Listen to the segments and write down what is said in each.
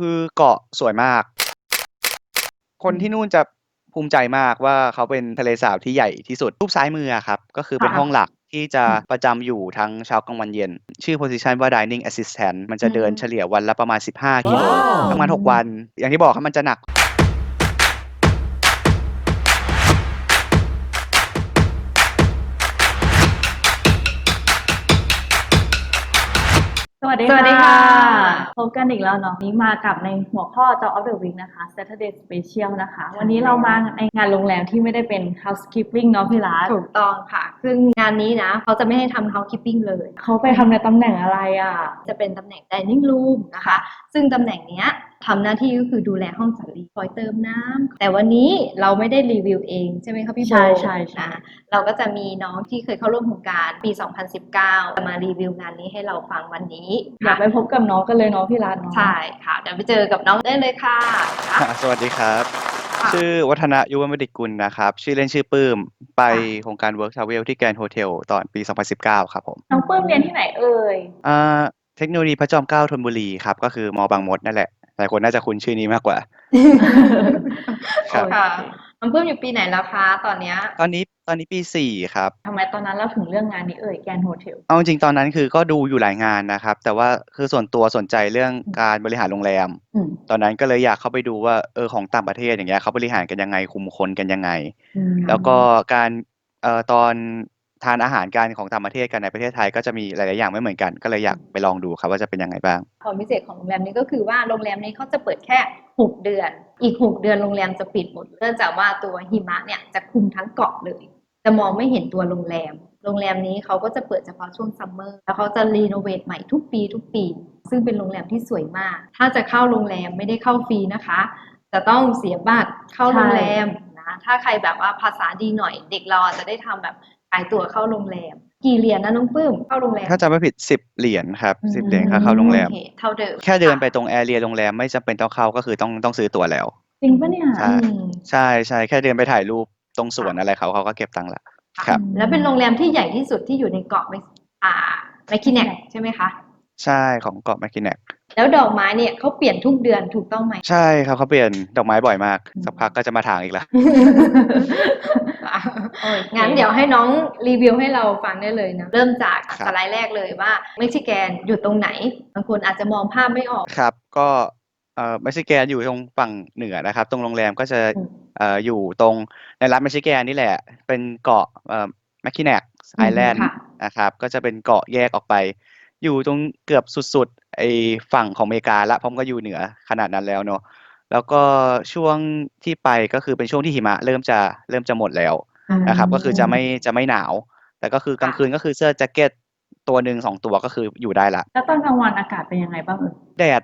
คือเกาะสวยมาก คนที่นู่นจะภูมิใจมากว่าเขาเป็นทะเลสาบที่ใหญ่ที่สุดรูปซ้ายมืออะครับ ก็คือเป็นค่ะ ห้องหลักที่จะประจำอยู่ทั้งเช้ากลางวันเย็น ชื่อ position ว่า dining assistant มันจะเดินเฉลี่ยวันละประมาณ 15 กิโลว้งวทำงาน6วัน อย่างที่บอกครับมันจะหนัก วัสดีสวัสดีค่ะพบกันอีกแล้วเนาะนี้มากับในหัวข้อ Job of the Week นะคะ Saturday Special นะคะ วันนี้เรามาในงานโรงแรมที่ไม่ได้เป็น housekeeping เนาะพี่รัฐถูกต้องค่ะ ซึ่งงานนี้นะเขาจะไม่ให้ทำ housekeeping เลย เขาไปทำในตำแหน่งอะไรอะ จะเป็นตำแหน่ง dining room นะคะ ซึ่งตำแหน่งเนี้ย ทำหน้าที่ก็คือดูแลห้องจัดรีคอยเติมน้ำแต่วันนี้เราไม่ได้รีวิวเองใช่ไหมคะพี่โบใช่ใช่ใช่อะเราก็จะมีน้องที่เคยเข้าร่วมโครงการปี 2019จะมารีวิวงานนี้ให้เราฟังวันนี้อยากไปพบกับน้องกันเลยเนาะพี่รัฐเนาะใช่ค่ะเดี๋ยวไปเจอกับน้องได้เลยค่ะ สวัสดีครับค่ะชื่อวัฒนะยุวมดิกุลนะครับ ชื่อเล่นชื่อปื้ม ไปโครงการ Work Travel ที่แกรนด์โฮเทลตอนปี 2019 ครับผมน้องปื้มเรียนที่ไหนเอ่ยอ่าเทคโนโลยีพระจอมเกล้าธนบุรีครับ ก็คือมบางมดนั่นแหละ หลายคนน่าจะคุ้นชื่อนี้มากกว่า ครับ ค่ะน้องเพิ่มอยู่ปีไหนแล้วคะตอนเนี้ยตอนนี้ตอนนี้ปีสี่ครับ ทำไมตอนนั้นเราถึงเรื่องงานนี้เอ่ยแกนโฮเทล เอาจริงๆตอนนั้นคือก็ดูอยู่หลายงานนะครับ แต่ว่าคือส่วนตัวสนใจเรื่องการบริหารโรงแรม อืมตอนนั้นก็เลยอยากเข้าไปดูว่าเออของต่างประเทศอย่างเงี้ยเขาบริหารกันยังไงคุมคนกันยังไงแล้วก็การเอ่อตอน ทานอาหารกันของต่างประเทศกันในประเทศไทยก็จะมีหลาย ๆ อย่างไม่เหมือนกัน ก็เลยอยากไปลองดูครับว่าจะเป็นยังไงบ้าง ความพิเศษของโรงแรมนี้ก็คือว่าโรงแรมนี้เขาจะเปิดแค่ 6 เดือน อีก 6 เดือนโรงแรมจะปิดหมดเนื่องจากว่าตัวหิมะเนี่ยจะคลุมทั้งเกาะเลย จะมองไม่เห็นตัวโรงแรม โรงแรมนี้เขาก็จะเปิดเฉพาะช่วงซัมเมอร์ แล้วเขาจะรีโนเวทใหม่ทุกปีทุกปี ซึ่งเป็นโรงแรมที่สวยมาก ถ้าจะเข้าโรงแรมไม่ได้เข้าฟรีนะคะ จะต้องเสียบัตรเข้าโรงแรมนะ ถ้าใครแบบว่าภาษาดีหน่อย เด็กเราอาจจะได้ทำแบบ ขายตั๋วเข้าโรงแรม กี่เหรียญนะน้องปื้มเข้าโรงแรมถ้าจำไม่ผิดสิบเหรียญครับอืมสิบเหรียญค่าเข้าโรงแรม โอเคเท่าเดิมแค่เดินไปตรงแอเรียโรงแรมไม่จำเป็นต้องเข้าก็คือต้องต้องซื้อตั๋วแล้ว จริงปะเนี่ย ใช่ อืมใช่ใช่แค่เดินไปถ่ายรูปตรงสวนอะไรเขาเขาก็เก็บตังค์ละ ครับ แล้วเป็นโรงแรมที่ใหญ่ที่สุดที่อยู่ในเกาะเมกอ่าแมคคินแนกใช่ไหมคะ ใช่ ของเกาะแมคคินแนกแล้วดอกไม้เนี่ยเขาเปลี่ยนทุกเดือนถูกต้องไหม ใช่ครับเขาเปลี่ยนดอกไม้บ่อยมาก อืม สักพักก็จะมาถางอีกละโอเคงั้นเดี๋ยวให้น้องรีวิวให้เราฟังได้เลยนะ เริ่มจากครับ สไลด์แรกเลยว่าเม็กซิแกนอยู่ตรงไหน บางคนอาจจะมองภาพไม่ออก ครับ ก็เอ่อเม็กซิแกนอยู่ตรงฝั่งเหนือนะครับ ตรงโรงแรมก็จะอืมเอ่ออยู่ตรงในรัฐเม็กซิแกนนี่แหละ เป็นเกาะเอ่อแมคคินแนกไอแลนด์ค่ะ นะครับ ก็จะเป็นเกาะแยกออกไป อยู่ตรงเกือบสุด ๆ ไอฝั่งของอเมริกาละเพราะมันก็อยู่เหนือขนาดนั้นแล้วเนอะแล้วก็ช่วงที่ไปก็คือเป็นช่วงที่หิมะเริ่มจะเริ่มจะหมดแล้วนะครับ ก็คือจะไม่จะไม่หนาว แต่ก็คือกลางคืนก็คือเสื้อแจ็คเก็ตตัวหนึ่งสองตัวก็คืออยู่ได้ละ แล้วตอนกลางวันอากาศเป็นยังไงบ้างเอ่ยแดด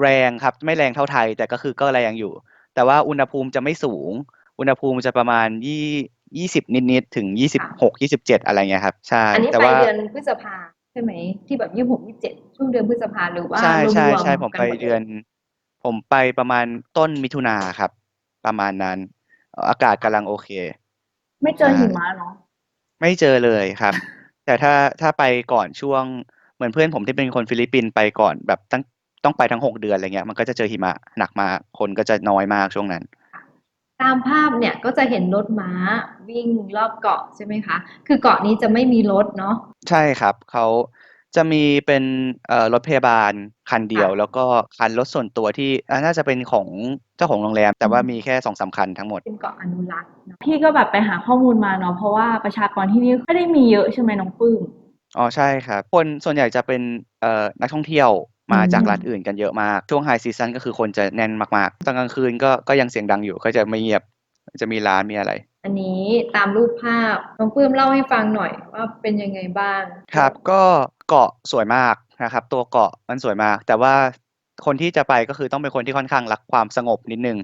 แรงครับ ไม่แรงเท่าไทย แต่ก็คือก็แรงอยู่ แต่ว่าอุณหภูมิจะไม่สูง อุณหภูมิจะประมาณยี่ยี่สิบนิดๆถึงยี่สิบหกยี่สิบเจ็ดอะไรเงี้ยครับ ใช่ อันนี้แต่ไปว่าเดือนพฤษภา ใช่ไหม ที่แบบยี่หกยี่เจ็ดช่วงเดือนพฤษภาหรือว่าใช่ใช่รวมๆใช่ผมกันไปหมลยเดือน ผมไปประมาณต้นมิถุนาครับ ประมาณนั้นเอ่ออากาศกำลังโอเค ไม่เจอใช่ หิมะเนาะไม่เจอเลยครับ แต่ถ้าถ้าไปก่อนช่วงเหมือนเพื่อนผมที่เป็นคนฟิลิปปินส์ไปก่อนแบบตั้งต้องไปทั้งหกเดือนอะไรเงี้ย มันก็จะเจอหิมะหนักมากคนก็จะน้อยมากช่วงนั้น ตามภาพเนี่ยก็จะเห็นรถม้าวิ่งรอบเกาะใช่ไหมคะ คือเกาะนี้จะไม่มีรถเนาะ ใช่ครับ เขาจะมีเป็น เอ่อ รถพยาบาลคันเดียวค่ะแล้วก็คันรถส่วนตัวที่ อ่า น่าจะเป็นของเจ้าของโรงแรม แต่ว่าอืมมีแค่สองสามคันทั้งหมด เป็นเกาะอนุรักษ์เนอะพี่ก็แบบไปหาข้อมูลมาเนาะ เพราะว่าประชากรที่นี่ไม่ได้มีเยอะใช่ไหมน้องปื้ม อ๋อ ใช่ครับ คนส่วนใหญ่จะเป็น เอ่อ นักท่องเที่ยว มาอืมจากรัฐอื่นกันเยอะมาก ช่วงไฮซีซันก็คือคนจะแน่นมากๆ ตอนกลางคืนก็ก็ยังเสียงดังอยู่ก็จะไม่เงียบ จะมีร้านมีอะไร อันนี้ตามรูปภาพน้องปื้มเล่าให้ฟังหน่อยว่าเป็นยังไงบ้าง ครับก็เกาะสวยมากนะครับ ตัวเกาะมันสวยมาก แต่ว่าคนที่จะไปก็คือต้องเป็นคนที่ค่อนข้างรักความสงบนิดนึง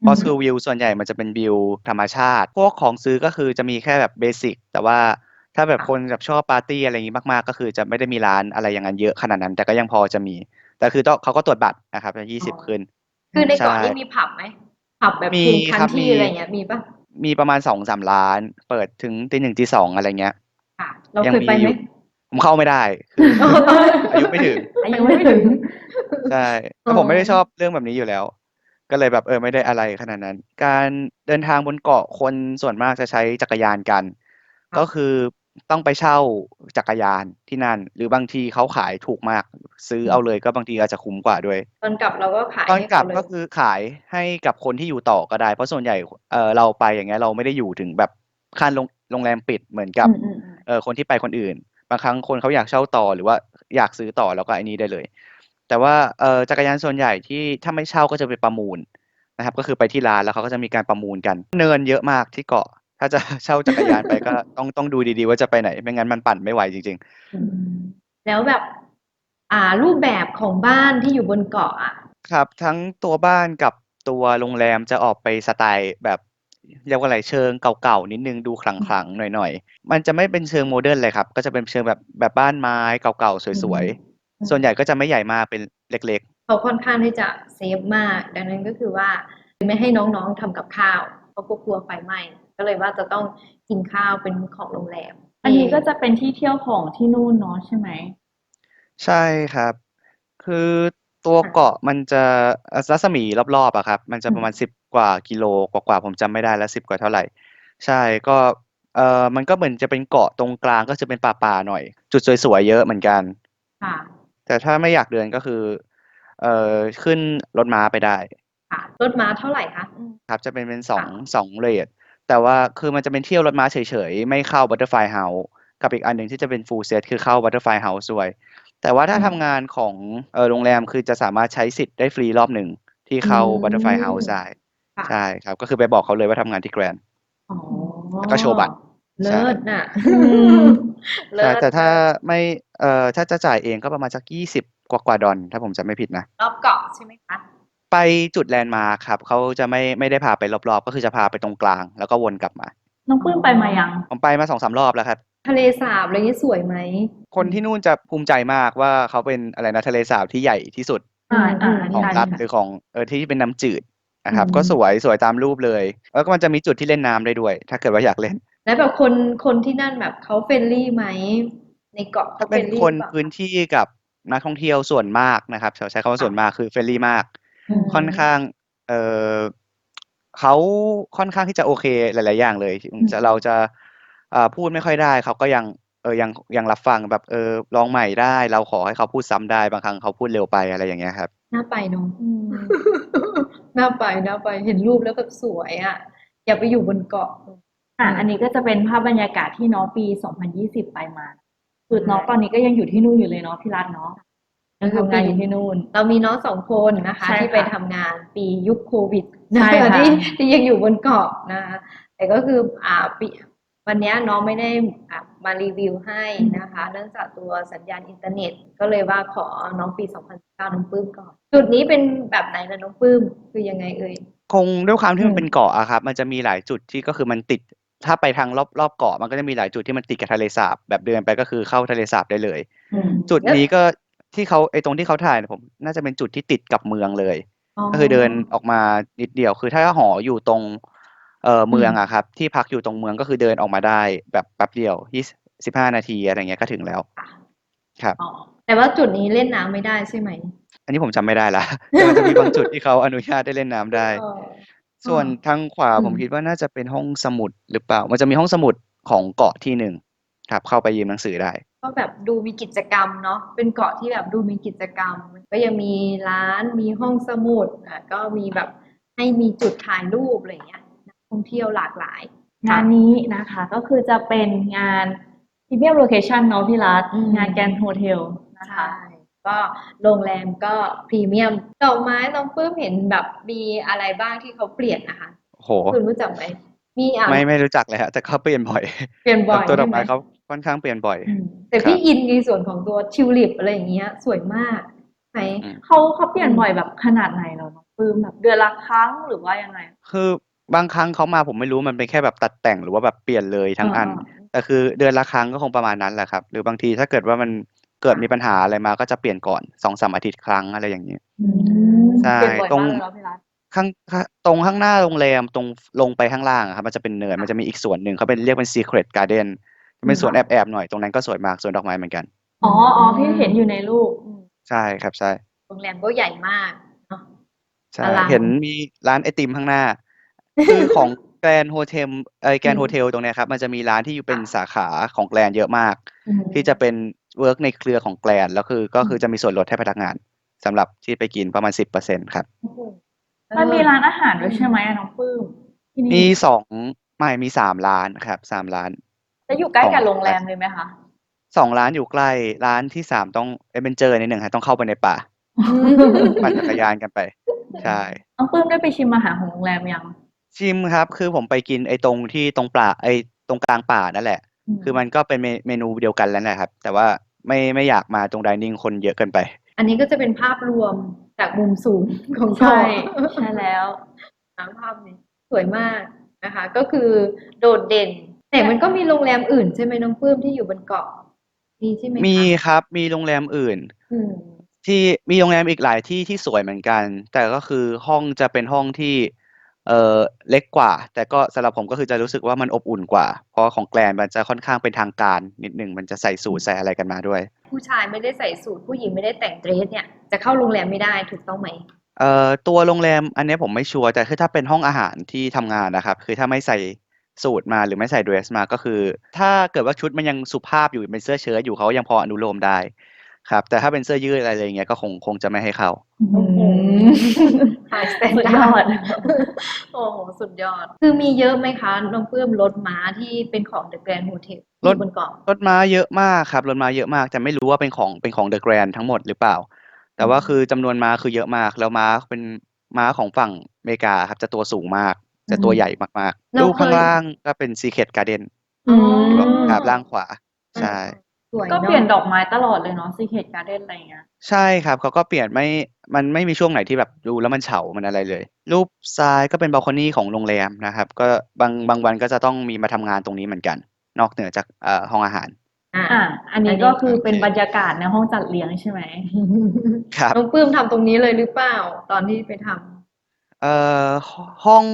เพราะคือวิวส่วนใหญ่มันจะเป็นวิวธรรมชาติ พวกของซื้อก็คือจะมีแค่แบบเบสิกแต่ว่า ถ้าแบบคนแบบชอบปาร์ตี้อะไรอย่างนี้มากๆ ก็คือจะไม่ได้มีร้านอะไรอย่างนั้นเยอะขนาดนั้น แต่ก็ยังพอจะมี แต่คือต้องเขาก็ตรวจบัตรนะครับยี่สิบอ๋อขึ้นคือในเกาะใช่นี้มีผับไหมผับแบบมีฟูลคันครับที่มีอะไรเงี้ยมีปะมีประมาณสองสามร้าน เปิดถึงตีหนึ่งตีสองอะไรเงี้ยค่ะเรายังเคยมีไปอไหมยู่ผผมเข้าไม่ได้คืออายุไม่ถึงอายุไม่ถึงใช่แต่ผมไม่ได้ชอบเรื่องแบบนี้อยู่แล้ว ก็เลยแบบเออไม่ได้อะไรขนาดนั้น การเดินทางบนเกาะคนส่วนมากจะใช้จักรยานกัน ก็คือ ต้องไปเช่าจักรยานที่นั่น หรือบางทีเขาขายถูกมาก ซื้อเอาเลยก็บางทีอาจจะคุ้มกว่าด้วย ตอนกลับเราก็ขายตอนให้กลับเขาเลยก็คือขายให้กับคนที่อยู่ต่อก็ได้ เพราะส่วนใหญ่ เออเราไปอย่างเงี้ย เราไม่ได้อยู่ถึงแบบค่าโรง โรงแรมปิดเหมือนกับอืมอืม อืม เออคนที่ไปคนอื่น บางครั้งคนเขาอยากเช่าต่อ หรือว่าอยากซื้อต่อแล้วก็ไอ้นี้ได้เลย แต่ว่า เออจักรยานส่วนใหญ่ที่ ถ้าไม่เช่าก็จะไปประมูลนะครับ ก็คือไปที่ร้าน แล้วเขาก็จะมีการประมูลกัน เนินเยอะมากที่เกาะ ถ้าจะ เช่าจักรยานไปก็ต้อง ต้องดูดี ๆ ว่าจะไปไหน ไม่งั้นมันปั่นไม่ไหวจริงอืม แล้วแบบ อ่า รูปแบบของบ้านที่อยู่บนเกาะอะๆครับ ทั้งตัวบ้านกับตัวโรงแรมจะออกไปสไตล์แบบ เรียกว่าอะไร เชิงเก่า ๆ นิดนึงดูขลัง ๆ หน่อย ๆ มันจะไม่เป็นเชิงโมเดิร์นเลยครับ ก็จะเป็นเชิงแบบ แบบบ้านไม้เก่าๆสวยๆส่วนใหญ่ก็จะไม่ใหญ่มาก เป็นเล็กเขาค่อนข้างที่จะเซฟมาก ดังนั้นก็คือว่า ไม่ให้น้อง ๆ ทำกับข้าว เพราะกลัวไฟไหม้ ก็เลยว่าจะต้องกินข้าวเป็นของโรงแรม อันนี้ก็จะเป็นที่เที่ยวของที่นู่นเนาะใช่ไหมๆใช่ครับ คือตัวเกาะมันจะเอ่อรัศมีรอบๆอะครับ มันจะประมาณสิบกว่ากิโลกว่าๆผมจำไม่ได้แล้วสิบกว่าเท่าไหร่ ใช่ก็เออมันก็เหมือนจะเป็นเกาะตรงกลางก็จะเป็นป่าๆหน่อย จุดสวยๆเยอะเหมือนกัน ค่ะ แต่ถ้าไม่อยากเดินก็คือเอ่อขึ้นรถม้าไปได้ ค่ะรถม้าเท่าไหร่คะ ครับจะเป็นเป็นสองค่ะสองเรท แต่ว่าคือมันจะเป็นเที่ยวรถม้าเฉย ๆ ไม่เข้า Butterfly House กับอีกอันหนึ่งที่จะเป็น full set คือเข้า Butterfly House ด้วย แต่ว่าถ้าทำงานของเออโรงแรมคือจะสามารถใช้สิทธิ์ได้ฟรีรอบหนึ่งที่เข้าอืม Butterfly House ได้ค่ะ ใช่ครับ ก็คือไปบอกเขาเลยว่าทำงานที่แกรนอ๋อแล้วก็โชว์บัตรเลิศน่ะมเลิใช่ศแต่ถ้าไม่เอ่อถ้าจะจ่ายเองก็ประมาณสักยี่สิบกว่ากว่าดอลถ้าผมจำไม่ผิดนะ รอบเกาะใช่ไหมคะ ไปจุดแลนด์มาร์คครับ เขาจะไม่ ไม่ได้พาไปรอบ ๆ ก็คือจะพาไปตรงกลาง แล้วก็วนกลับมา น้องปื้มไปมายัง ผมไปมาสองสามรอบแล้วครับ ทะเลสาบอะไรนี้สวยไหมคนที่นู่นจะภูมิใจมากว่าเขาเป็นอะไรนะทะเลสาบที่ใหญ่ที่สุดอ่าอ่าอืมของใช่รัฐค่ะหรือของเออที่เป็นน้ำจืดนะครับอืมก็สวยสวยตามรูปเลย แล้วก็มันจะมีจุดที่เล่นน้ำได้ด้วย ถ้าเกิดว่าอยากเล่น แล้วแบบคนคนที่นั่นแบบเขาเฟรนลี่ไหมในเกาะถ้าเขาเป็น friendly คนหรือเปล่าพื้นที่กับนักท่องเที่ยวส่วนมากนะครับใช้คำว่าส่วนมากคือเฟรนลี่มาก อืมค่อนข้างเออเขาค่อนข้างที่จะโอเคหลาย ๆ อย่างเลยจะ เราจะเอ่อพูดไม่ค่อยได้ เขาก็ยัง เออยัง ยังรับฟังแบบ เออ ลองใหม่ได้ เราขอให้เขาพูดซ้ำได้ บางครั้งเขาพูดเร็วไป อะไรอย่างเงี้ยครับ น่าไปเนอะน่าไป น่าไป เห็นรูปแล้วแบบสวยอะอยากไปอยู่บนเกาะ อะอันนี้ก็จะเป็นภาพบรรยากาศที่น้องปี 2020 ไปมา คือน้องตอนนี้ก็ยังอยู่ที่นู่นอยู่เลยเนาะพี่รัตเนาะ ยังทำงานอยู่ที่นู่น เรามีน้องสองคนนะคะ ใช่ค่ะที่ไปทำงานปียุคโควิดใช่ค่ะ ที่ที่ยังอยู่บนเกาะนะคะแต่ก็คืออ่าปีวันเนี้ยน้องไม่ได้อะมารีวิวให้นะคะ เนื่องจากตัวสัญญาณอินเทอร์เน็ต ก็เลยว่าขอน้องปี 2019น้องปลื้มก่อน จุดนี้เป็นแบบไหนนะน้องปลื้มคือยังไงเอ่ย คงด้วยความที่มัอืนม เป็นเกาะอะครับ มันจะมีหลายจุดที่ก็คือมันติด ถ้าไปทางรอบรอบเกาะมันก็จะมีหลายจุดที่มันติดกับทะเลสาบแบบเดินไปก็คือเข้าทะเลสาบได้เลย อืมจุดนี้ก็ ที่เขาไอ้ตรงที่เขาถ่ายเนี่ยผม น่าจะเป็นจุดที่ติดกับเมืองเลยอ๋อก็คือเดินออกมานิดเดียว คือถ้าหออยู่ตรง เอ่อเมืองอะครับ ที่พักอยู่ตรงเมืองก็คือเดินออกมาได้แบบแป๊บเดียวยี่สิบห้านาทีอะไรเงี้ยก็ถึงแล้วครับอ๋อแต่ว่าจุดนี้เล่นน้ำไม่ได้ใช่ไหม อันนี้ผมจำไม่ได้ละแต่มันจะมีบางจุดที่เขาอนุญาตได้เล่นน้ำได้เออส่วนทางขวาอืมผมคิดว่าน่าจะเป็นห้องสมุดหรือเปล่า มันจะมีห้องสมุดของเกาะที่หนึ่งครับ เข้าไปยืมหนังสือได้ ก็แบบดูมีกิจกรรมเนาะเป็นเกาะที่แบบดูมีกิจกรรม ก็ยังมีร้านมีห้องสมุดอะก็มีแบบให้มีจุดถ่ายรูปอะไรอย่างเงี้ยนักท่องเที่ยวหลากหลายงานนี้นะคะก็คือจะเป็นงาน Premium Location เนาะพี่รัตอืมงานแกรนด์โฮเทลนะคะใช่ก็โรงแรมก็พรีเมียมดอกไม้น้องปลื้มเห็นแบบมีอะไรบ้างที่เขาเปลี่ยนนะคะโหคุณรู้จักไหมมีอะไม่ไม่รู้จักเลยฮะแต่เขาเปลี่ยนบ่อย เปลี่ยนบ่อยตัวดอกใช่ไหมไม้เขา ค่อนข้างเปลี่ยนบ่อยอืมแต่พี่อินในส่วนของตัวทิวลิปอะไรอย่างเงี้ย สวยมากไหมอืมเขาเขาเปลี่ยนบ่อยแบบขนาดไหนเหรอน้องปื้มแบบเดือนละครั้งหรือว่ายังไง คือบางครั้งเขามาผมไม่รู้มันเป็นแค่แบบตัดแต่งหรือว่าแบบเปลี่ยนเลยทั้งอันอ่าแต่คือเดือนละครั้งก็คงประมาณนั้นแหละครับ หรือบางทีถ้าเกิดว่ามันเกิดมีปัญหาอะไรมาก็จะเปลี่ยนก่อนสองสามอาทิตย์ครั้งอะไรอย่างนี้อืมใช่เปลี่ยนบ่อยตรงมากเลยเนาะพี่รัตข้างข้างตรงข้างหน้าโรงแรมตรงลงไปข้างล่างอะครับมันจะเป็นเนินมันจะมีอีกส่วนหนึ่งเขาเป็นเรียกเป็น secret garden เป็นสวนอืมแอบๆหน่อยตรงนั้นก็สวยมากสวนดอกไม้เหมือนกัน อ๋ออ๋อพี่เห็นอยู่ในรูปอืมใช่ครับใช่ โรงแรมก็ใหญ่มากเนาะ ใช่อลัง เห็นมีร้านไอติมข้างหน้า คือของแกรนโฮเทลไอแกรนอืมโฮเทลตรงเนี้ยครับมันจะมีร้านที่อยู่เป็นสาขาของแกรนเยอะมาก อืมที่จะเป็นเวิร์กในเครือของแกรนแล้วคือก็คือจะมีส่วนลดให้พนักงานสำหรับที่ไปกินประมาณสิบเปอร์เซ็นครับ โอ้โหมันมีร้านอาหารด้วยใช่ไหมอะน้องปลื้มที่นี่มีสองไม่มีสามร้านครับสามร้าน แล้วอยู่ใกล้กับของโรงแรมเลยไหมคะ สองร้านอยู่ใกล้ร้านที่สามต้องเอเวนเจอร์นิดหนึ่งครับต้องเข้าไปในป่า ปั่นจักรยานกันไป ใช่ น้องปลื้มได้ไปชิมอาหารของโรงแรมยังชิมครับ คือผมไปกินไอ้ตรงที่ตรงป่าไอ้ตรงกลางป่านั่นแหละคือมันก็เป็นเมเมนูเดียวกันแล้วแหละครับ แต่ว่าไม่ไม่อยากมาตรงดิเนิ่งคนเยอะเกินไป อันนี้ก็จะเป็นภาพรวมจากมุมสูงของเกาะ ใช่ใช่แล้วน้ำภาพนี้สวยมากนะคะ ก็คือโดดเด่น แต่มันก็มีโรงแรมอื่นใช่ไหมน้องปลื้มที่อยู่บนเกาะ มีใช่ไหมคะมีครับ มีโรงแรมอื่น อืม ที่ มีโรงแรมอีกหลายที่ที่สวยเหมือนกัน แต่ก็คือห้องจะเป็นห้องที่ เออเล็กกว่า แต่ก็สำหรับผม ก็คือจะรู้สึกว่ามันอบอุ่นกว่า เพราะของแกรนด์มันจะค่อนข้างเป็นทางการนิดหนึ่ง มันจะใส่สูท ใส่อะไรกันมาด้วย ผู้ชายไม่ได้ใส่สูท ผู้หญิงไม่ได้แต่งเดรสเนี่ย จะเข้าโรงแรมไม่ได้ ถูกต้องไหม เอ่อ ตัวโรงแรมอันเนี้ยผมไม่ชัวร์ แต่คือถ้าเป็นห้องอาหารที่ทำงานนะครับ คือถ้าไม่ใส่ สูทมาหรือไม่ใส่เดรสมาก็คือ ถ้าเกิดว่าชุดมันยังสุภาพอยู่เป็นเสื้อเชิ้ตอยู่เขายังพออนุโลมได้ครับ แต่ถ้าเป็นเสื้อยืดอะไรอย่างเงี้ยก็คงคงจะไม่ให้เข้าอืมไฮสแตนสุดดายอร์ดโอ้โหสุดยอด คือมีเยอะไหมคะ น้องปลื้มรถม้าที่เป็นของ The Grand Hotel รถที่บนเกาะรถม้าเยอะมากครับ รถม้าเยอะมากแต่ไม่รู้ว่าเป็นของเป็นของเดอะแกรนทั้งหมดหรือเปล่า แต่ว่าอืมคือจำนวนม้าคือเยอะมาก แล้วม้าเป็นม้าของฝั่งอเมริกาครับจะตัวสูงมาก จะตัวใหญ่มากๆ เรารูปข้างเคย ล่างก็เป็น Secret Garden อืมครับล่างขวา ใช่ สวยก็อะเปลี่ยนดอกไม้ตลอดเลยเนาะซีเคทการ์เด้นอะไรอย่างเงี้ย ใช่ครับเขาก็เปลี่ยนไม่ มันไม่มีช่วงไหนที่แบบดูแล้วมันเฉา มันอะไรเลย รูปซ้ายก็เป็นบัลคอนี่ของโรงแรมนะครับ ก็บางบางวันก็จะต้องมีมาทำงานตรงนี้เหมือนกัน นอกเหนือจากเอ่อห้องอาหาร อ่าอะอันนี้อันนี้ก็คือเป็นบรรยากาศในห้องจัดเลี้ยงใช่ไหม ครับ น้องปลื้มทำตรงนี้เลยหรือเปล่า ตอนที่ไปทำ เอ่อห้อง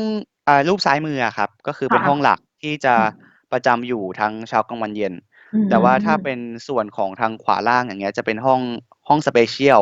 อ่า รูปซ้ายมืออะครับ ก็คือเป็นค่ะห้องหลักที่จะอืมประจำอยู่ทั้งเช้ากลางวันเย็น อืมแต่ว่าถ้าเป็นส่วนของทางขวาล่าง อย่างเงี้ย จะเป็นห้อง ห้องสเปเชียล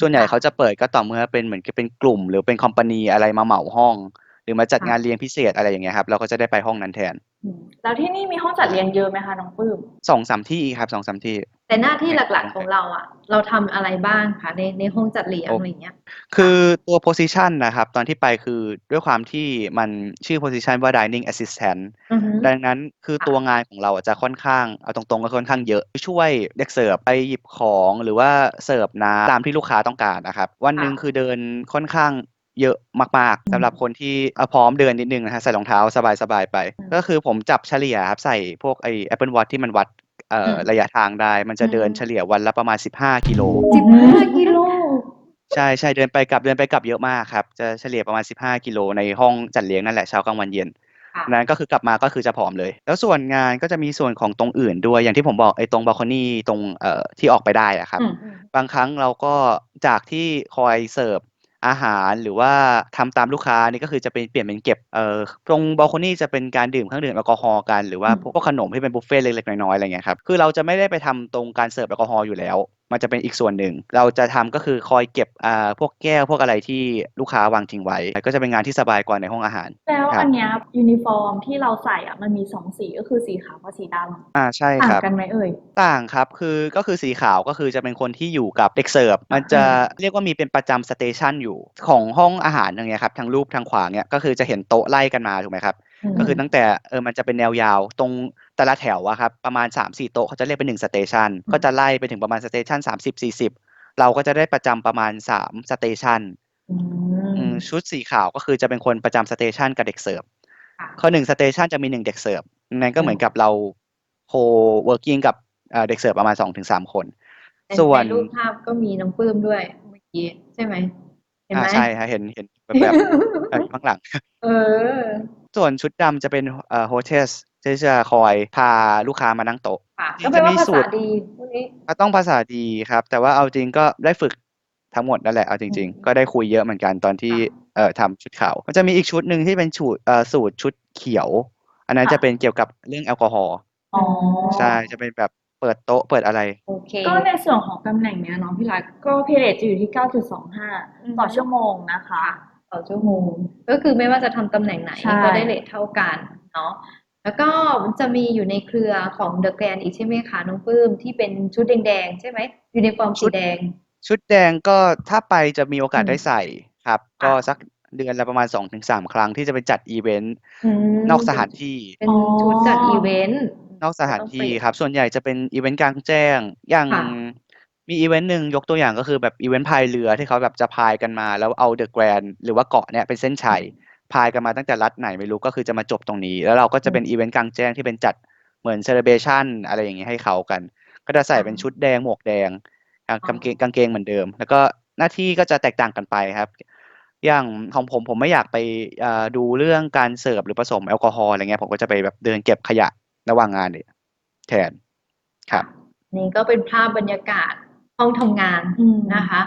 ส่วนใหญ่ค่ะ เขาจะเปิดก็ต่อเมื่อเป็น เหมือนกับเป็นกลุ่ม หรือเป็น คอมพานี อะไรมาเหมาห้อง หรือมาจัดค่ะงานเลี้ยงพิเศษ อะไรอย่างเงี้ยครับ เราก็จะได้ไปห้องนั้นแทน อืม แล้วที่นี่มีห้องจัดเลี้ยงเยอะไหมคะ น้องปลื้มสองสามที่ครับสองสามที่ แต่หน้าที่หลักๆของเราอะ เราทำอะไรบ้างคะในในห้องจัดเลี้ยงโอ้อะไรเงี้ยคือตัว position นะครับ ตอนที่ไปคือด้วยความที่มันชื่อ position ว่า dining assistant อือฮึดังนั้นคือค่ะตัวงานของเราอะจะค่อนข้าง เอาตรงๆก็ค่อนข้างเยอะ ช่วยเด็กเสิร์ฟไปหยิบของหรือว่าเสิร์ฟน้ำตามที่ลูกค้าต้องการนะครับ วันหนึ่งคือเดินค่อนข้างเยอะมากๆสำหรับคนที่เอาพร้อมเดินนิดนึงนะฮะใส่รองเท้าสบายๆไปก็คือผมจับเฉลี่ยครับ ใส่พวกไอ้ Apple Watch ที่มันวัด เอ่ออระยะทางได้ มันจะเดินเฉลี่ยวันละประมาณ 15 กิโล สิบห้ากิโล ใช่ใช่เดินไปกลับเดินไปกลับเยอะมากครับ จะเฉลี่ยประมาณ 15 กิโลในห้องจัดเลี้ยงนั่นแหละเช้ากลางวันเย็นค่ะ นั้นก็คือกลับมาก็คือจะผอมเลย แล้วส่วนงานก็จะมีส่วนของตรงอื่นด้วยอย่างที่ผมบอกไอ้ตรงบ a ลคอนี่ตรงเอ่อที่ออกไปได้อะครับ อืม บางครั้งเราก็จากที่คอยเสิร์ฟ อาหาร หรือว่าทำตามลูกค้านี่ ก็คือจะเป็น เปลี่ยนเป็นเก็บ เอ่อ ตรงบ a ลคอนี่จะเป็นการดื่มเครื่องดื่มแอลกอฮอล์กัน หรือว่าอืมพวกขนมที่เป็นบุฟเฟ่ต์เล็ก ๆ น้อย ๆ อะไรเงี้ยครับ คือเราจะไม่ได้ไปทำตรงการเสิร์ฟแอลกอฮอล์อยู่แล้ว มันจะเป็นอีกส่วนหนึ่ง เราจะทำก็คือคอยเก็บอ่าพวกแก้วพวกอะไรที่ลูกค้าวางทิ้งไว้ ก็จะเป็นงานที่สบายกว่าในห้องอาหาร แล้วครับอันเนี้ยยูนิฟอร์มที่เราใส่อะมันมีสองสีก็คือสีขาวกับสีดำอ่าใช่ต่าคงรับกันไหมเอ่ยต่างครับคือก็คือสีขาวก็คือจะเป็นคนที่อยู่กับเด็กเสิร์ฟมันจะเรียกว่ามีเป็นประจำสเตชันอยู่ของห้องอาหารอย่างเงี้ยครับทางรูปทางขวาเนี่ยก็คือจะเห็นโต๊ะไล่กันมาถูกไหมครับก็คือตั้งแต่เออมันจะเป็นแนวยาวตรง แต่ละแถวอะครับประมาณ 3 4 โต๊ะเขาจะเรียกเป็น1สเตชันก็จะไล่ไปถึงประมาณสเตชัน30 40 เราก็จะได้ประจำประมาณ3สเตชันอือืมมชุดสีขาวก็คือจะเป็นคนประจำสเตชันกับเด็กเสิร์ฟค่ะข้อหนึ่งสเตชันจะมีหนึ่งเด็กเสิร์ฟนั่นก็เหมือนกับเราโคเวิร์กิ่งกับเอ่อเด็กเสิร์ฟประมาณสองถึงสามคนในส่วนในรูปภาพก็มีน้องปลื้มด้วยเมื่อกี้ใช่ไหมเห็นอ่าไหมใช่ฮะเห็นเห็นแบบแบบเอ่อข้างหลังเออ ส่วนชุดดำจะเป็นเอ่อโฮเทส ที่จะคอยพาลูกค้ามานั่งโต๊ะค่ะจริก็งๆแปลว่าจะมีภาสูษาตรดีพวกนี้ก็ต้องภาษาดีครับ แต่ว่าเอาจริงก็ได้ฝึกทั้งหมดนั่นแหละเอาจริงอืมๆก็ได้คุยเยอะเหมือนกันตอนที่ค่ะเอ่อทำชุดขาวมันจะมีอีกชุดหนึ่งที่เป็นชุดเอ่อสูตรชุดเขียว อันนั้นค่ะจะเป็นเกี่ยวกับเรื่องแอลกอฮอล์อ๋อใช่จะเป็นแบบเปิดโต๊ะเปิดอะไร โอเค ก็ในส่วนของตำแหน่งเนี้ยเนาะพี่รักก็พีเรทจะอยู่ที่9.25 ต่อชั่วโมงนะคะ ต่อชั่วโมง ก็คือไม่ว่าจะทำตำแหน่งไหนใช่ ก็ได้เรทเท่ากันเนาะ แล้วก็มันจะมีอยู่ในเครือของ The Grand อีกใช่ไหมคะน้องปลื้มที่เป็นชุดแดงๆใช่ไหมยูนิฟอร์มชุสีดแดง ชุดแดงก็ถ้าไปจะมีโอกาสอืมได้ใส่ครับค่ะก็สักเดือนละประมาณ2-3ครั้งที่จะไปจัดอีเวนต์อืมนอกสถานที่เป็นชุดจัดอีเวนต์นอกสถานที่ก็ต้องเปลี่ยนครับ ส่วนใหญ่จะเป็นอีเวนต์กลางแจ้งอย่างค่ะมีอีเวนต์หนึ่งยกตัวอย่างก็คือแบบอีเวนต์พายเรือที่เขาแบบจะพายกันมา แล้วเอาเดอะแกรนหรือว่าเกาะเนี่ยเป็นเส้นชัย พายกันมาตั้งแต่รัฐไหนไม่รู้ก็คือจะมาจบตรงนี้ แล้วเราก็จะเป็นอีเวนต์กลางแจ้งที่เป็นจัดเหมือนเซเลบ a ชันอะไรอย่างเงี้ยให้เขากัน ก็จะใส่เป็นชุดแดงหมวกแดงกางกางเกงกางเกงเหมือนเดิม แล้วก็หน้าที่ก็จะแตกต่างกันไปครับ อย่างของผมผมไม่อยากไปเอ่อดูเรื่องการเสิร์ฟหรือผสมแอลกอฮอล์อะไรเงี้ยผมก็จะไปแบบเดินเก็บขยะระหว่างงานเนี่ยแทนครับ นี่ก็เป็นภาพบรรยากาศห้องทำงานอืมนะคะ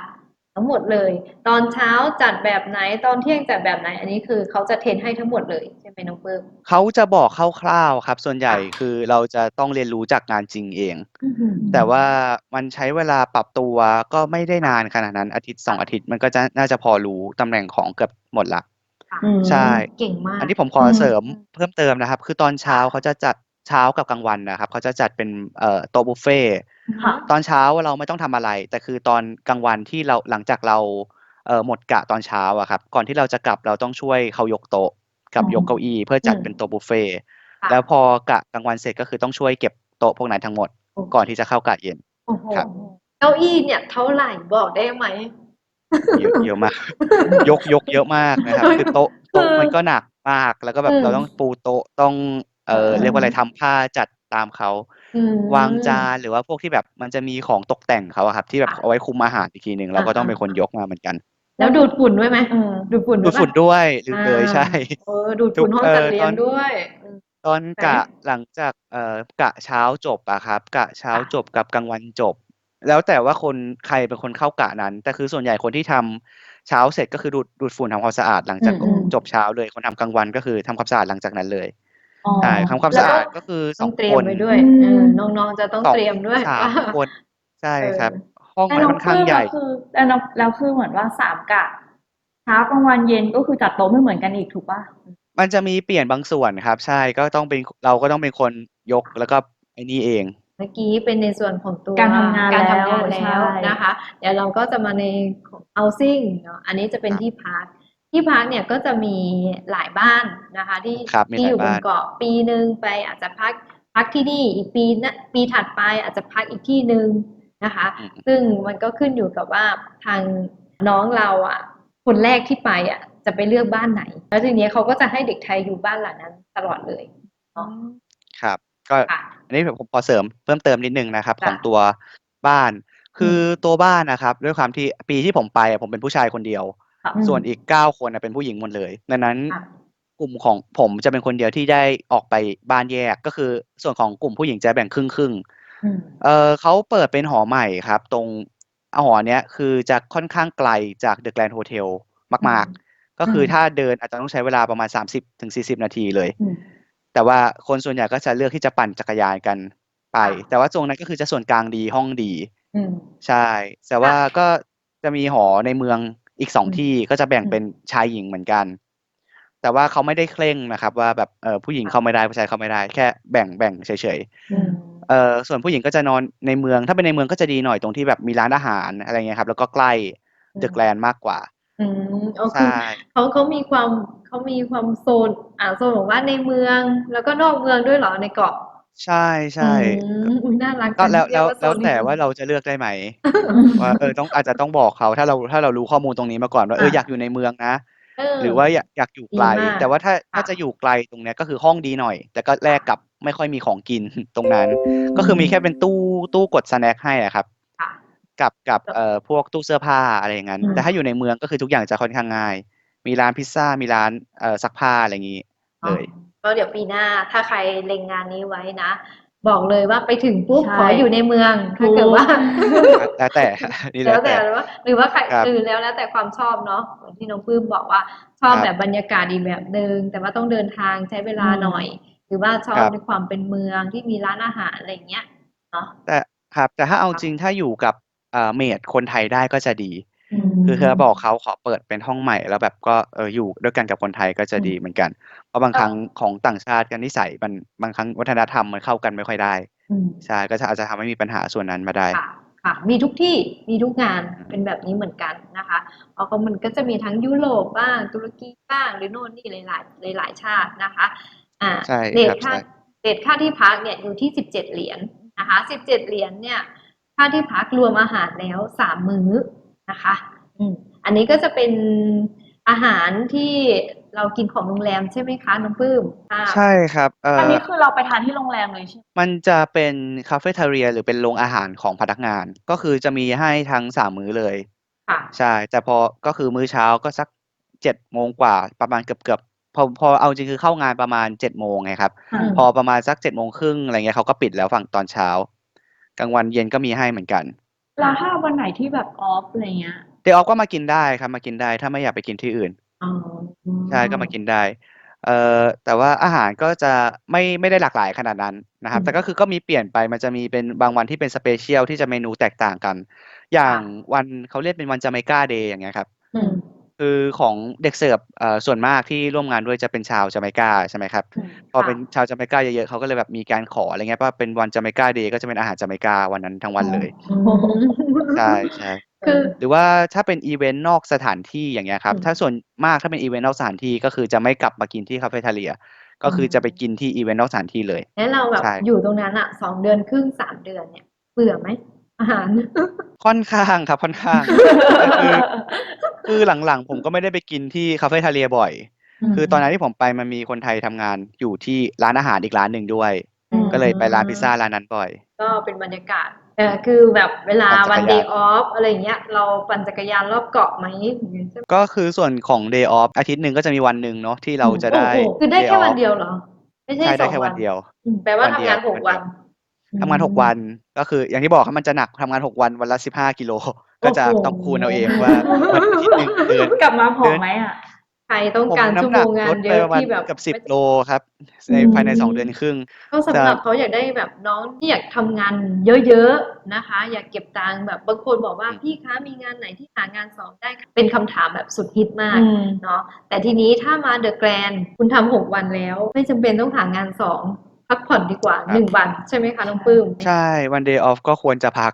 ทั้งหมดเลย ตอนเช้าจัดแบบไหนตอนเที่ยงจัดแบบไหน อันนี้คือเขาจะเทรนให้ทั้งหมดเลยใช่ไหมน้องปลื้มเขาจะบอกคร่าวๆครับ ส่วนใหญ่ค่ะคือเราจะต้องเรียนรู้จากงานจริงเอง อื้อหือแต่ว่ามันใช้เวลาปรับตัวก็ไม่ได้นานขนาดนั้นอาทิตย์สองอาทิตย์มันก็จะน่าจะพอรู้ตำแหน่งของเกือบหมดละค่ะอืมใช่ เก่งมากอันที่ผมขออืมเสริมเพิ่มเติมนะครับ คือตอนเช้าเขาจะจัดเช้ากับกลางวันนะครับเขาจะจัดเป็นเอ่อโต๊ะบุฟเฟ่ต์ ค่ะ ตอนเช้าเราไม่ต้องทำอะไร แต่คือตอนกลางวันที่เรา หลังจากเรา เอ่อ หมดกะตอนเช้าอะครับ ก่อนที่เราจะกลับเราต้องช่วยเขายกโต๊ะกับอ๋อยกเก้าอี้ เพื่อจัดอืมเป็นโต๊ะบุฟเฟ่ต์ค่ะ แล้วพอกะกลางวันเสร็จ ก็คือต้องช่วยเก็บโต๊ะพวกนั้นทั้งหมด โอ้ ก่อนที่จะเข้ากะเย็น โอ้โหครับ เก้าอี้เนี่ยเท่าไหร่บอกได้ไหม เยอะ เยอะมาก ยก ยกเยอะมากนะครับ คือโต๊ะโต๊ะมันก็หนักมาก แล้วก็แบบอืมเราต้องปูโต๊ะ ต้อง เอ่ออืมเรียกว่าอะไรทำผ้าจัดตามเขา อืมวางจานหรือว่าพวกที่แบบมันจะมีของตกแต่งเขาอะครับ ที่แบบค่ะ เอาไว้คุมอาหารอีกทีหนึ่งเราก็ต้องอ่าเป็นคนยกมาเหมือนกันแล้วดูดฝุ่นด้วยไหม เออ ดูดฝุ่นดูด้วยดฝุ่นปะด้วย ลืมเลยอ่าใช่ เออ ดูดฝุ่นทุกห้องเอ่อจัดเรียตอนนด้วย อืม ตอนไหน กะหลังจาก เอ่อ กะเช้าจบอะครับ กะเช้าค่ะ จบกับกลางวันจบ แล้วแต่ว่าคน ใครเป็นคนเข้ากะนั้น แต่คือส่วนใหญ่คนที่ทำเช้าเสร็จ ก็คือดูด ดูดฝุ่นทำความสะอาดหลังจากอืมจบเช้าเลย คนทำกลางวัน ก็คือทำความสะอาดหลังจากนั้นเลย อ๋อ ใช่ ทำความแล้วสะก็อาดก็คือสต้อองง เตรีคยมน ไว้ด้วย อืมเออน้อง ๆ จะต้องสองเตรียมด้วย สามว่าคน ใช่เออ ครับ ห้องแต่มันน้อค่งอนปข้างลื้มใหญ่ก็คือแต่น้องแล้วคือเหมือนว่าสามกะเช้ากลางวันเย็นก็คือจัดโต๊ะไม่เหมือนกันอีกถูกป่ะมันจะมีเปลี่ยนบางส่วนครับ ใช่ ก็ต้องเป็น เราก็ต้องเป็นคนยก แล้วก็ไอ้นี่เอง เมื่อกี้เป็นในส่วนของตัวการทำงานการแล้วทำงานใช่แล้วนะคะ เดี๋ยวเราก็จะมาในของ housing เนาะ อันนี้จะเป็นครับ ที่พัก ที่พักเนี่ยก็จะมีหลายบ้านนะคะ ที่ครับมีที่หลายอยู่บนบ้าน เกาะปีหนึ่งไปอาจจะพักพักที่นี่อีกปีนะปีถัดไปอาจจะพักอีกที่หนึ่งนะคะ อืมซึ่งมันก็ขึ้นอยู่กับว่าทางน้องเราอะ คนแรกที่ไปอะจะไปเลือกบ้านไหน แล้วทีเนี้ยเขาก็จะให้เด็กไทยอยู่บ้านหลังนั้นตลอดเลยเนาะครับ ก็ค่ะอันนี้ผมขอเสริมเพิ่มเติมนิดนึงนะครับจ้ะของตัวบ้านคือตัวบ้านนะครับ ด้วยความที่ปีที่ผมไปอะผมเป็นผู้ชายคนเดียว ค่ะ ส่วนอีกเก้าคนอะเป็นผู้หญิงหมดเลย ดังนั้นค่ะ กลุ่มของผมจะเป็นคนเดียวที่ได้ออกไปบ้านแยก ก็คือส่วนของกลุ่มผู้หญิงจะแบ่งครึ่งครึ่งๆอืม เออเขาเปิดเป็นหอใหม่ครับ ตรง หอเนี้ย คือจะค่อนข้างไกลจากเดอะแกรนด์โฮเทลมากๆ ก็คืออม ถ้าเดินอาจจะต้องใช้เวลาประมาณ 30ถึง40 นาทีเลย อืม แต่ว่าคนส่วนใหญ่ก็จะเลือกที่จะปั่นจักรยานกันไป ค่ะ แต่ว่าตรงนั้นก็คือจะส่วนกลางดี ห้องดี อืม ใช่ แต่ว่าก็จะมีหอในเมือง อีกสองอืมที่ก็จะแบ่งอืมเป็นชายหญิงเหมือนกัน แต่ว่าเขาไม่ได้เคร่งนะครับ ว่าแบบเออผู้หญิงเข้าไม่ได้ผู้ชายเข้าไม่ได้ แค่แบ่งแบ่งเฉยๆอืมเอ่อส่วนผู้หญิงก็จะนอนในเมือง ถ้าเป็นในเมืองก็จะดีหน่อยตรงที่แบบมีร้านอาหารอะไรเงี้ยครับ แล้วก็ใกล้อืมเดอะแกรนมากกว่าอืมโอเคใช่เขาเขามีความเขามีความโซน อ่าโซนบอกว่าในเมืองแล้วก็นอกเมืองด้วยเหรอในเกาะ ใช่ ใช่อืมอุ้ยน่ารักก็จัง แล้วเรียแล้วกาโซแล้วนนี้แต่ว่าเราจะเลือกได้ไหม ว่า เออ ต้อง อาจจะต้องบอกเขา ถ้าเรา ถ้าเรารู้ข้อมูลตรงนี้มาก่อนว่าเออค่ะ อยากอยู่ในเมืองนะ เออหรือว่าอยาก อยากอยู่ไกลดีมากแต่ว่าถ้าถ้าค่ะจะอยู่ไกลตรงเนี้ย ก็คือห้องดีหน่อย แต่ก็แลกกับไม่ค่อยมีของกิน ตรงนั้น ก็คือมีแค่เป็นตู้ ตู้กดสแน็คให้อะครับ ค่ะ กับ กับกับเอ่อ พวกตู้เสื้อผ้า อะไรอย่างนั้น อืมแต่ถ้าอยู่ในเมือง ก็คือทุกอย่างจะค่อนข้างง่าย มีร้านพิซซ่ามีร้าน เอ่อ ซักผ้า อะไรอย่างนี้เลย ก็เดี๋ยวปีหน้าถ้าใครเล็งงานนี้ไว้นะ บอกเลยว่าไปถึงปุ๊บใช่ขออยู่ในเมืองถ้าเกิดถูกว่าแล้วแต่นี่แล้แล้ววแต่แต่ว่าหรือว่าใครครับเออแล้วแล้วแต่ความชอบเนาะเหมือนที่น้องปลื้มบอกว่าชอบครับแบบบรรยากาศอีกแบบหนึ่งแต่ว่าต้องเดินทางใช้เวลาอืมหน่อย หรือว่าชอครับบในความเป็นเมืองที่มีร้านอาหารอะไรอย่างเงี้ยเนาะแต่ครับแต่ถ้าเอาครับจริงถ้าอยู่กับเอ่อเมดคนไทยได้ก็จะดีอืม คือเธอบอกเขาขอเปิดเป็นห้องใหม่ แล้วแบบก็ เอออยู่ด้วยกันกับคนไทยก็จะอืมดีเหมือนกัน เพราะบางครั้งของต่างชาติกันนิสัยมัน บางครั้งวัฒนธรรมมันเข้ากันไม่ค่อยได้ อืม ใช่ ก็จะ อาจจะทำให้มีปัญหาส่วนนั้นมาได้ ค่ะ ค่ะ มีทุกที่ มีทุกงาน อืมเป็นแบบนี้เหมือนกันนะคะเพราะก็มันก็จะมีทั้งยุโรปบ้าง ตุรกีบ้าง หรือโน่นนี่หลาย ๆ หลาย ๆ ชาตินะคะ อ่า ใช่เรทครับ ค่า ใช่ เรทค่าที่พักเนี่ยอยู่ที่สิบเจ็ดเหรียญนะคะสิบเจ็ดเหรียญเนี่ย ค่าที่พักรวมอาหารแล้วสามมื้อนะคะ อืมอันนี้ก็จะเป็นอาหารที่เรากินของโรงแรมใช่ไหมคะน้องปลื้มค่ะใช่ครับเอ่อันอนี้คือเราไปทานที่โรงแรมเลยใช่ไหมมันจะเป็นคาเฟ่เทเรียหรือเป็นโรงอาหารของพนักงาน ก็คือจะมีให้ทั้งสามมื้อเลยค่ะใช่ แต่พอก็คือมื้อเช้าก็สักเจ็ดโมงกว่าประมาณเกือบเกือบพอพอเอาจริงคือเข้างานประมาณเจ็ดโมงไงครับอืมพอประมาณสักเจ็ดโมงครึ่งอะไรเงี้ยเขาก็ปิดแล้วฝั่งตอนเช้ากลางวันเย็นก็มีให้เหมือนกันแล้วถ้าวันไหนที่แบบออฟอะไรเงี้ย เดย์ออฟก็มากินได้ครับ มากินได้ ถ้าไม่อยากไปกินที่อื่น อ๋อ ใช่ ก็มากินได้ เอ่อ แต่ว่าอาหารก็จะไม่ ไม่ได้หลากหลายขนาดนั้นนะครับอืมแต่ก็คือ ก็มีเปลี่ยนไป มันจะมีเป็นบางวันที่เป็นสเปเชียลที่จะเมนูแตกต่างกัน อย่างวัน เขาเรียกเป็นวันจาเมกาเดย์อย่างเงี้ยครับ อืม คือของเด็กเสิร์ฟ เอ่อ ส่วนมากที่ร่วมงานด้วยจะเป็นชาวจาเมกา ใช่ไหมครับ อืม พอค่ะเป็นชาวจาเมกาเยอะ ๆ เขาก็เลยแบบมีการขอ อะไรเงี้ย ว่าเป็นวันจาเมกาเดย์ ก็จะเป็นอาหารจาเมกาวันนั้นทั้งวันเลย ใช่ใช่คือหรือว่าถ้าเป็นอีเวนต์นอกสถานที่ อย่างเงี้ยครับอืมถ้าส่วนมากถ้าเป็นอีเวนต์นอกสถานที่ ก็คือจะไม่กลับมากินที่คาเฟ่ทาเลียก็คือจะไปกินที่อีเวนต์นอกสถานที่เลย แล้วเราแบบใช่อยู่ตรงนั้นอะสองเดือนครึ่งสามเดือนเนี่ย เบื่อไหม อาหาร ค่อนข้างครับ ค่อนข้าง คือคือหลังๆ ผมก็ไม่ได้ไปกินที่คาเฟ่ทาเลียบ่อย คือตอนนั้นที่ผมไปมันมีคนไทยทำงานอยู่ที่ร้านอาหารอีกร้านหนึ่งด้วย อืม ก็เลยไปร้านพิซซ่าร้านนั้นบ่อย ก็เป็นบรรยากาศเออคือแบบเวลาปั่นจักรยานวันเดย์ออฟอะไรอย่างเงี้ย เราปั่นจักรยานรอบเกาะไหมอย่างเงี้ยใช่ไหมก็คือส่วนของ day off อาทิตย์หนึ่งก็จะมีวันหนึ่งเนาะที่เราจะได้ โอ้โหคือได้ day แค่วัน off เดียวเหรอ ไม่ใช่ใช่สได้องแค่วันเดียว อืมแปลว่าวันทำเดียวงานหกวัวัน นเดียวทำงานหกวัน ก็คืออย่างที่บอกครับมันจะหนักทำงานหกวัน วันละสิบห้ากิโล ก็จะโอ้โห ต้องคูณเอาเองว่า วันอาทิตย์หนึ่งเดือนกลับมาผอเดืมอนไหมอะ ใครต้องผมการชั่วน้ำหโมนักงงาลนดเยไปอะประมาณที่แบบเกือบสิบไม่โลครับในอืมภายในสองเดือนครึ่ง ก็สำหรับเขาอยากได้แบบน้องที่อยากทำงานเยอะๆนะคะ อยากเก็บตังค์แบบบางคนบอกว่าอืมพี่คะมีงานไหนที่หางานสองได้เป็นคำถามแบบสุดฮิตมากอืมเนาะแต่ทีนี้ถ้ามาเดอะแกรนคุณทำหกวันแล้ว ไม่จำเป็นต้องหางานสอง พักผ่อนดีกว่าหนึ่งวันใช่ไหมคะน้องปลื้ม ใช่วัน day off ก็ควรจะพัก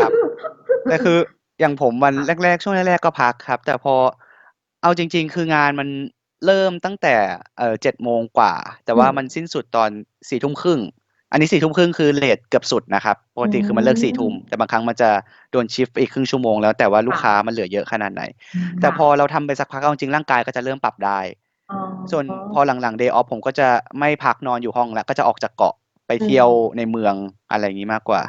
ครับแต่คืออย่างผมวันแรก ๆ ช่วงแรกๆก็พักครับ แต่พอเอาจริง ๆ คืองานมันเริ่มตั้งแต่เอ่อเจ็ดโมงกว่า แต่ว่าอืมมันสิ้นสุดตอนสี่ทุ่มครึ่งอันนี้สี่ทุ่มครึ่งคือเลทเกือบสุดนะครับปกติคือมันเลิกสี่ทุ่มแต่บางครั้งมันจะโดนชิฟอีกครึ่งชั่วโมงแล้วแต่ว่าลูกค้ามันเหลือเยอะขนาดไหน แต่พอเราทำไปสักพักเอาจริงร่างกายก็จะเริ่มปรับได้อ๋อ ส่วนพอหลังๆ day off ผมก็จะไม่พักนอนอยู่ห้องแล้วก็จะออกจากเกาะไปเที่ยวในเมืองอะไรอย่างนี้มากกว่า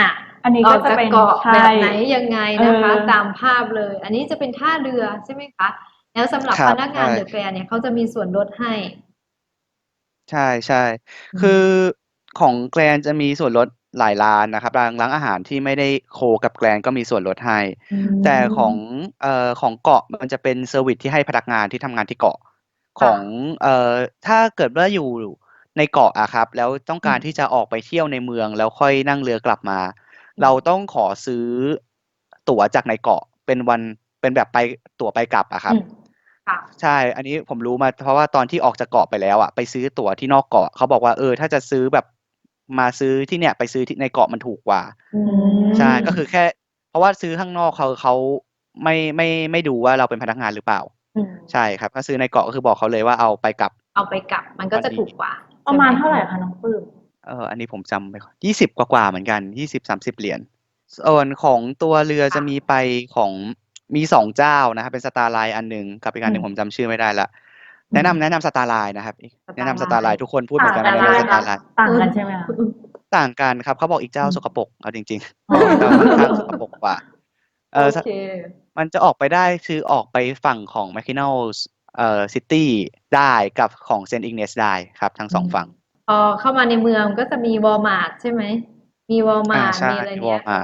อะ อันนี้อก็อกจะจากเป็นเกาะใช่แบบไหนยังไงนะคะเออตามภาพเลย อันนี้จะเป็นท่าเรือใช่ไหมคะ แล้วสำหรับครับพนักงานใช่เดอะแกรนเนี่ยเขาจะมีส่วนลดให้ ใช่ใช่อืมคือของแกรนจะมีส่วนลดหลายร้านนะครับร้านร้านอาหารที่ไม่ได้โคกับแกรนก็มีส่วนลดให้ แต่ของเอ่อของเกาะมันจะเป็นเซอร์วิสที่ให้พนักงานที่ทำงานที่เกาะ ของ เอ่อ ถ้าเกิดว่าอยู่ในเกาะอะครับ แล้วต้องการที่จะออกไปเที่ยวในเมือง แล้วค่อยนั่งเรือกลับมาเราต้องขอซื้อ ตั๋วจากในเกาะเป็นวัน เป็นแบบไป ตั๋วไปกลับอะครับอืมค่ะ ใช่ อันนี้ผมรู้มา เพราะว่าตอนที่ออกจากเกาะไปแล้วอะ ไปซื้อตั๋วที่นอกเกาะ เขาบอกว่า เออ ถ้าจะซื้อแบบ มาซื้อที่เนี่ย ไปซื้อที่ในเกาะมันถูกกว่า อืมใช่ ก็คือแค่ เพราะว่าซื้อข้างนอกเขาเขาไม่ ไม่ ไม่ดูว่าเราเป็นพนักงานหรือเปล่า อืม ใช่ครับ ถ้าซื้อในเกาะก็คือบอกเขาเลยว่าเอาไปกลับ เอาไปกลับมันก็จะถูกกว่าประมาณใช่เท่าไหร่มคะน้องปลื้มเอออันนี้ผมจำไม่ยี่สิบกว่ากว่าๆเหมือนกันยี่สิบสามสิบเหรียญส่วนของตัวเรือจะมีไปของมีสองเจ้านะครับ เป็นสตาร์ไลน์อันหนึ่งกับอีกอันหนึ่งผมจำชื่อไม่ได้ละแนะนำแนะนำสตาร์ไลน์นะครับ แนะนำสตาร์ไลน์ทุกคนพูดเหมือนกันต่างว่ากันแนะนำสตาร์ไลน์ต่างกันใช่ไหมคะต่างกันครับเขาบอกอีกเจ้าอืมสกปรกเอาจริงอ๋อๆเจ้าค่อนข้างสกปรกกว่าเออโอเค มันจะออกไปได้คือออกไปฝั่งของ m c k i n n e l เอ่อซิตี้ได้กับของเซนต์อิกเนสได้ครับทั้งสองอืมฝั่งพอเข้ามาในเมืองก็จะมีวอลมาร์ทใช่ไหม มีวอลมาอ่าร์ทใช่มีอะไรมีเนี้ย Walmart ค่ะ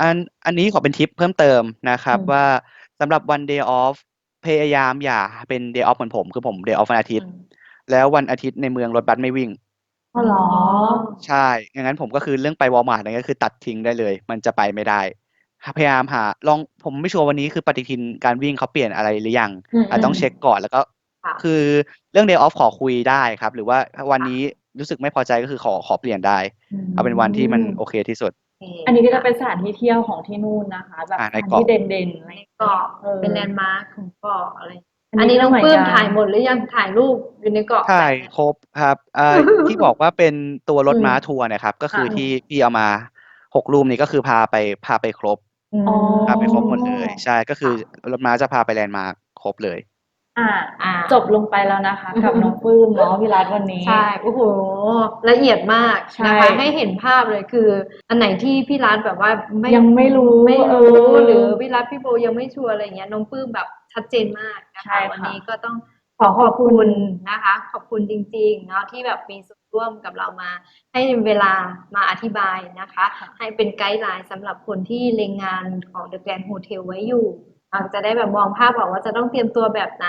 อันอันนี้ขอเป็นทิปเพิ่มเติมนะครับอืมว่าสำหรับวัน day off พยายามอย่าเป็น day off เหมือนผม คือผม day off วันอาทิตย์อืมแล้ววันอาทิตย์ในเมืองรถบัสไม่วิ่งอ๋อเหรอ ใช่อย่างนั้นผมก็คือเรื่องไปวอลมาร์ทเนี่ยก็คือตัดทิ้งได้เลย มันจะไปไม่ได้ พยายามหาลองผมไม่ชัวร์วันนี้คือปฏิทินการวิ่งเขาเปลี่ยนอะไรหรือยังอืมอาจต้องเช็คก่อนแล้วก็ค่ะคือเรื่อง day off ขอคุยได้ครับ หรือว่าวันนี้รู้สึกไม่พอใจก็คือขอขอเปลี่ยนได้ เอาเป็นวันที่มันโอเคที่สุด อันนี้ก็จะเป็นสถานที่เที่ยวของที่นู่นนะคะแบบอ่าสในถานเกาะที่เด่นๆอะไรในอย่างเงี้ยเกาะออเป็นแลนด์มาร์คของเกาะอะไรอันนี้อันนี้น้องก็เหมือนปลื้มกันถ่ายหมดหรือยังถ่ายรูปอยู่ในเกาะถ่ายครบครับเอ่อที่บอกว่าเป็นตัวรถอืมม้าทัวร์เนะครับ ก็คือค่ะที่พี่เอามาหกรูมนี้ก็คือพาไปพาไปครบ อ๋อ พาไปครบหมดเลย ใช่ ก็คือรถม้าจะพาไปแลนด์มาร์คครบเลย อ่า อ่า จบลงไปแล้วนะคะ กับน้องปลื้มเนาะพี่รัฐวันนี้ ใช่ โอ้โห ละเอียดมากใช่นะคะ ให้เห็นภาพเลยคือ อันไหนที่พี่รัฐแบบว่าไม่ยังไม่รู้ไม่เอรู้อหรือพี่รัฐพี่โบยังไม่ชัวร์อะไรเงี้ยน้องปลื้มแบบชัดเจนมากนะใช่คะค่ะ วันนี้ก็ต้องขอขอบคุณนะคะ ขอบคุณจริงๆเนาะที่แบบมีส่วน ร่วมกับเรามา ให้เวลามาอธิบายนะคะ ให้เป็นไกด์ไลน์สำหรับคนที่เล็งงานของ The Grand Hotel ไว้อยู่อาจจะได้แบบมองภาพออกว่าจะต้องเตรียมตัวแบบไหน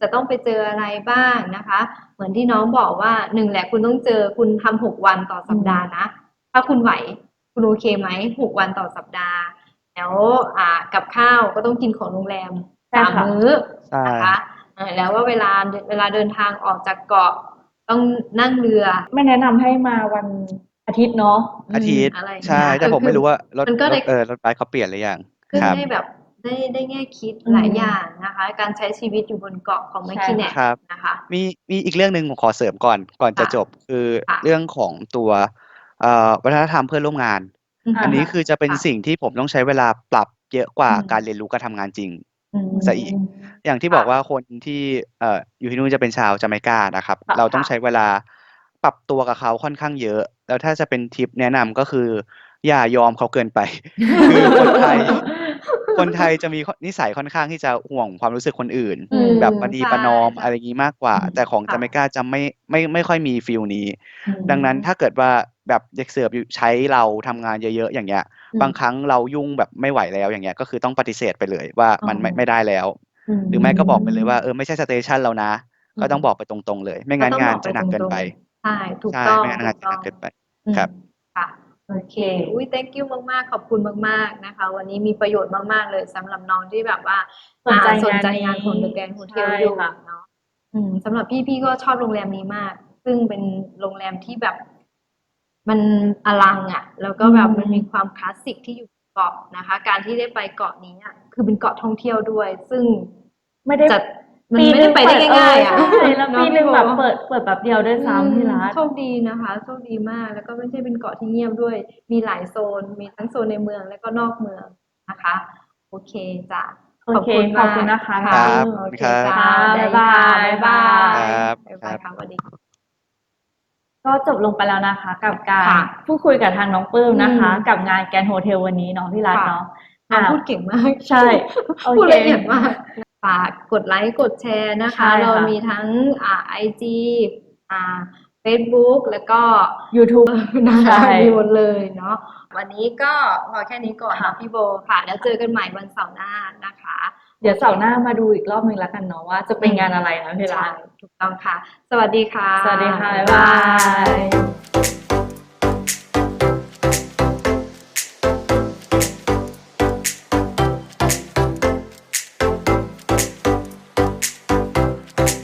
จะต้องไปเจออะไรบ้างนะคะ เหมือนที่น้องบอกว่าหนึ่งแหละคุณต้องเจอคุณทำหกวันต่อสัปดาห์นะ ถ้าคุณไหวคุณโอเคไหมหกวันต่อสัปดาห์ แล้วอ่ากับข้าวก็ต้องกินของโรงแรมใช่สามค่ะมื้อใช่นะคะเออแล้วว่าเวลาเวลาเดินทางออกจากเกาะ ต้องนั่งเรือ ไม่แนะนำให้มาวันอาทิตย์เนาะอาทิตย์มอะไรใช่นะแต่ผมไม่รู้ว่ารถมันก็รได้ถเออรถบัสเขาเปลี่ยนหรือยังขึ้นครับให้แบบได้ได้แง่คิดอืมหลายอย่างนะคะ การใช้ชีวิตอยู่บนเกาะของแมคคินเนครับ นะคะ มีมีอีกเรื่องหนึ่งผมขอเสริมก่อนก่อนจะค่ะจบ คือค่ะเรื่องของตัวเอ่อวัฒนธรรมเพื่อนร่วมงานอ่าอันนี้คือจะเป็นค่ะ สิ่งที่ผมต้องใช้เวลาปรับเยอะกว่าอืม การเรียนรู้การทำงานจริง อืมซะอีกอย่างที่ค่ะบอกว่าคนที่ เอ่อ อยู่ที่นู่นจะเป็นชาวจาเมกานะครับค่ะเราต้องค่ะใช้เวลาปรับตัวกับเขาค่อนข้างเยอะ แล้วถ้าจะเป็นทิปแนะนำ ก็คืออย่ายอมเขาเกินไป คือคนไทย คนไทยจะมีนิสัยค่อนข้างที่จะห่วงความรู้สึกคนอื่น อืม แบบประนีประนอมใช่อะไรอย่างนี้มากกว่าอืมแต่ของค่ะจาเมกาจะไม่ ไม่ ไม่ค่อยมีฟีลนี้ อืมดังนั้นถ้าเกิดว่า แบบเด็กเสิร์ฟอยู่ใช้เราทำงานเยอะ ๆ อย่างเงี้ย อืมบางครั้งเรายุ่งแบบไม่ไหวแล้วอย่างเงี้ย ก็คือต้องปฏิเสธไปเลยว่ามันไม่อ๋อไม่ได้แล้วหรือไม่ก็บอกไปเลยว่า เออไม่ใช่สเตชันเรานะก็ต้องบอกไปตรง ๆ เลย ไม่งั้นก็ต้องงานบอกจะหนักเกินไปตรงๆ ใช่ ถูกใช่ต้องไม่งั้นงานถูจะกหต้นัอกง เกินไป อืมครับ ค่ะ โอเค อุ้ย thank you มาก ๆ ขอบคุณมาก ๆ นะคะ วันนี้มีประโยชน์มาก ๆ เลยสำหรับน้องที่แบบว่าสนใจอ่าสนใจงางานนนี้ของ The Grand Hotel ใช่อยู่ค่ะ เนาะ อืม สำหรับพี่ พี่ก็ชอบโรงแรมนี้มาก ซึ่งเป็นโรงแรมที่แบบ มันอลังอะ แล้วก็แบบอืมมันมีความคลาสสิกที่อยู่เกาะนะคะ การที่ได้ไปเกาะนี้อะคือเป็นเกาะท่องเที่ยวด้วย ซึ่งไม่ได้จะมันไม่ได้ไปได้ง่ายๆอะใช่แล้วเาะปีหนึ่งพี่โแบบเปิดเปิดแบบเดียวด้วยอืมซ้ำที่ร้านโชคดีนะคะโชคดีมากแล้วก็ไม่ใช่เป็นเกาะที่เงียบด้วย มีหลายโซน มีทั้งโซนในเมืองแล้วก็นอกเมืองนะคะ โอเคจ้ะโอเคขอบคุณนะคะค่ะครับโอเคครับจ้ะบ๊ายบายบ๊ายบายครับบ๊ายบายค่ะสวัสดี ก็จบลงไปแล้วนะคะ กับการค่ะพูดคุยกับทางน้องปลื้มนะคะ อืม กับงานแกรนด์โฮเทลวันนี้เนาะพี่รัตค่ะเนาะน้องอะพูดเก่งมากใช่โอเคพูดละเอียดมากฝากกดไลค์กดแชร์นะคะใช่ค่ะ เรามีทั้งอ่าไอจีอ่า Facebook แล้วก็ YouTube นะคะใช่ มีหมดเลยเนาะวันนี้ก็พอแค่นี้ก่อนค่ะ นะพี่โบค่ะ แล้วเจอกันใหม่วันเสาร์หน้านะคะ เดี๋ยวเสาร์หน้ามาดูอีกรอบหนึ่งแล้วกันเนาะว่าจะเป็นงานอะไรนะพี่รัใช่ตถูกต้องค่ะ สวัสดีค่ะ สวัสดีค่ะ บ๊ายบาย